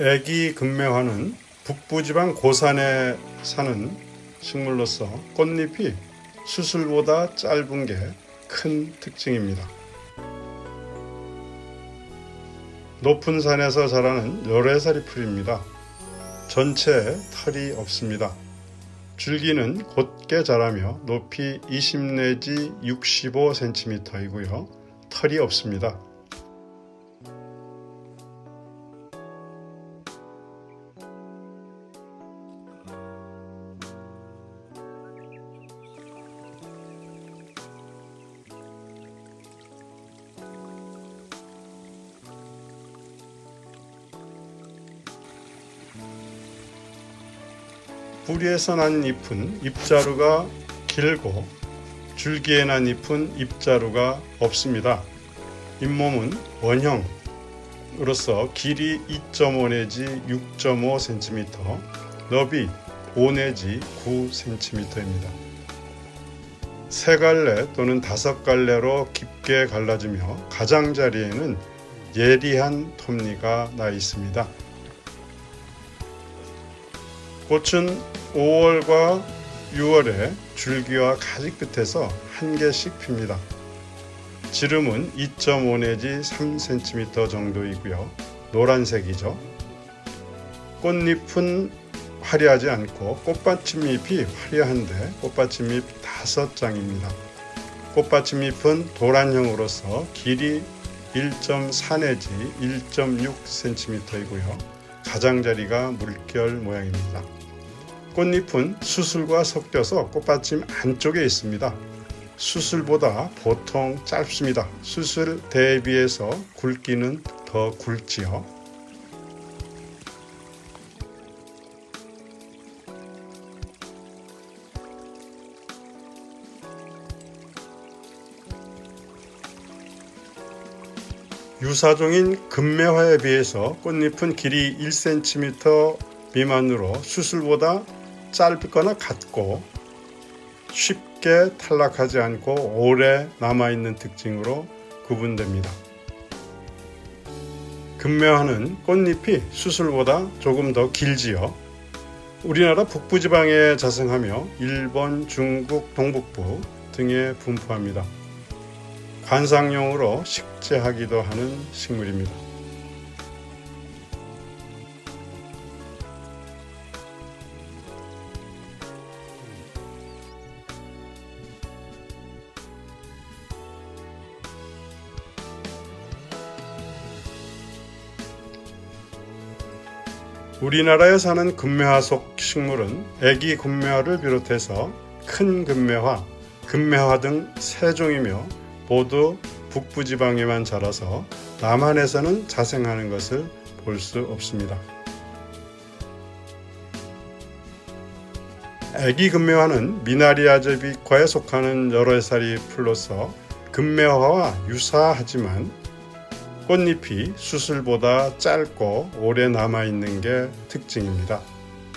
애기 금매화는 북부지방 고산에 사는 식물로서 꽃잎이 수술보다 짧은 게 큰 특징입니다. 높은 산에서 자라는 열애살이 풀입니다. 전체에 털이 없습니다. 줄기는 곧게 자라며 높이 20 내지 65cm이고요. 털이 없습니다. 뿌리에서 난 잎은 잎자루가 길고 줄기에 난 잎은 잎자루가 없습니다. 잇몸은 원형으로서 길이 2.5 내지 6.5cm, 너비 5 내지 9cm입니다. 세 갈래 또는 다섯 갈래로 깊게 갈라지며 가장자리에는 예리한 톱니가 나 있습니다. 꽃은 5월과 6월에 줄기와 가지 끝에서 한 개씩 핍니다. 지름은 2.5 내지 3cm 정도이고요. 노란색이죠. 꽃잎은 화려하지 않고 꽃받침잎이 화려한데 꽃받침잎 5장입니다. 꽃받침잎은 도란형으로서 길이 1.4 내지 1.6cm이고요. 가장자리가 물결 모양입니다. 꽃잎은 수술과 섞여서 꽃받침 안쪽에 있습니다. 수술보다 보통 짧습니다. 수술 대비해서 굵기는 더 굵지요. 유사종인 금매화에 비해서 꽃잎은 길이 1cm 미만으로 수술보다 짧거나 같고 쉽게 탈락하지 않고 오래 남아있는 특징으로 구분됩니다. 금매화는 꽃잎이 수술보다 조금 더 길지요. 우리나라 북부 지방에 자생하며 일본, 중국, 동북부 등에 분포합니다. 관상용으로 식재하기도 하는 식물입니다. 우리나라에 사는 금매화 속 식물은 애기 금매화를 비롯해서 큰 금매화, 금매화 등 세 종이며 모두 북부 지방에만 자라서 남한에서는 자생하는 것을 볼 수 없습니다. 애기 금매화는 미나리아제비과에 속하는 여러 살이 풀로서 금매화와 유사하지만 꽃잎이 수술보다 짧고 오래 남아 있는 게 특징입니다.